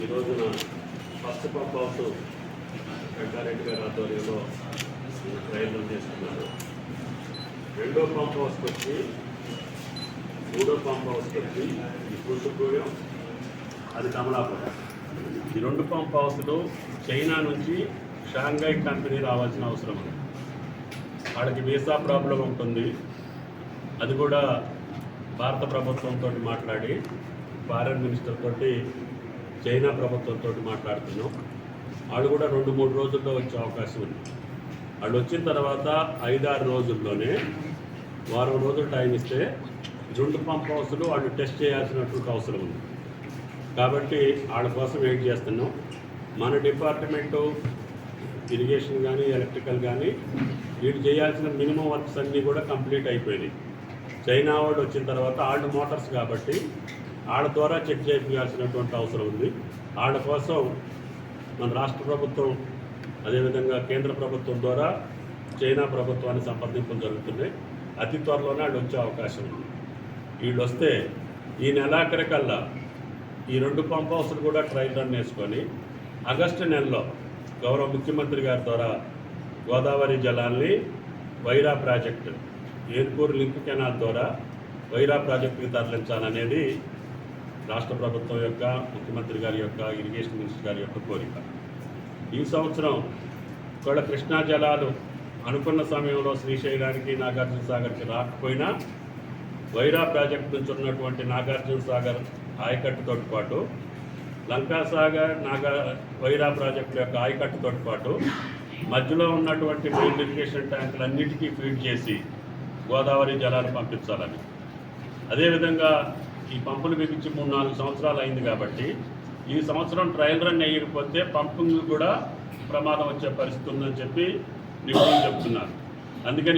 ఈ రోజున first pump house Venka Reddy గారి ఆధ్వర్యంలో ప్రయత్నం చేస్తున్నారు. రెండో పంప్ హౌస్కి వచ్చి మూడో పంప్ హౌస్కి వచ్చి ఈ కూతుగూడెం అది కమలాపురం. ఈ రెండు పంప్ హౌస్లు చైనా నుంచి షాంఘై కంపెనీ రావాల్సిన అవసరం ఉంది. వాళ్ళకి వీసా ప్రాబ్లం ఉంటుంది. అది కూడా భారత ప్రభుత్వంతో మాట్లాడి ఫారెన్ మినిస్టర్ తోటి చైనా ప్రభుత్వంతో మాట్లాడుతున్నాం. వాళ్ళు కూడా రెండు మూడు రోజుల్లో వచ్చే అవకాశం ఉంది. వాళ్ళు వచ్చిన తర్వాత ఐదారు రోజుల్లోనే వారం రోజులు టైం ఇస్తే రెండు పంప్ హౌస్లు వాళ్ళు టెస్ట్ చేయాల్సినటువంటి అవసరం ఉంది. కాబట్టి వాళ్ళ కోసం వెయిట్ చేస్తున్నాం. మన డిపార్ట్మెంటు ఇరిగేషన్ కానీ ఎలక్ట్రికల్ కానీ వీళ్ళు చేయాల్సిన మినిమం వర్క్స్ అన్నీ కూడా కంప్లీట్ అయిపోయినాయి. చైనా వాళ్ళు వచ్చిన తర్వాత ఆళ్ళు మోటార్స్ కాబట్టి వాళ్ళ ద్వారా చెక్ చేయించాల్సినటువంటి అవసరం ఉంది. ఆళ్ళ కోసం మన రాష్ట్ర ప్రభుత్వం అదేవిధంగా కేంద్ర ప్రభుత్వం ద్వారా చైనా ప్రభుత్వాన్ని సంప్రదింపులు జరుగుతున్నాయి. అతి త్వరలోనే వాళ్ళు వచ్చే అవకాశం ఉంది. వీళ్ళు వస్తే ఈ నెలాఖరికల్లా ఈ రెండు పంప్ హౌస్లు కూడా ట్రయల్ రన్ వేసుకొని ఆగస్టు నెలలో గౌరవ ముఖ్యమంత్రి గారి ద్వారా Godavari జలాల్ని Wyra project Erpur link canal ద్వారా వైరా ప్రాజెక్టుకి తరలించాలనేది రాష్ట్ర ప్రభుత్వం యొక్క ముఖ్యమంత్రి గారి యొక్క ఇరిగేషన్ మినిస్టర్ గారి యొక్క కోరిక. ఈ సంవత్సరం ఇక్కడ కృష్ణా జలాలు అనుకున్న సమయంలో శ్రీశైలానికి నాగార్జున సాగర్కి రాకపోయినా వైరా ప్రాజెక్టు నుంచి ఉన్నటువంటి నాగార్జున సాగర్ ఆయకట్టుతో పాటు లంకాసాగర్ నాగా వైరా ప్రాజెక్టు యొక్క ఆయకట్టుతో పాటు మధ్యలో ఉన్నటువంటి మెయిన్ ఇరిగేషన్ ట్యాంకులన్నిటికీ ఫీడ్ చేసి గోదావరి జలాలు పంపించాలని. అదేవిధంగా ఈ పంపులు బిగించి మూడు నాలుగు సంవత్సరాలు అయింది కాబట్టి ఈ సంవత్సరం ట్రయల్ రన్ వేయకపోతే పంపింగ్ కూడా ప్రమాదం వచ్చే పరిస్థితి ఉందని చెప్పి నిపుణులు చెప్తున్నారు. అందుకని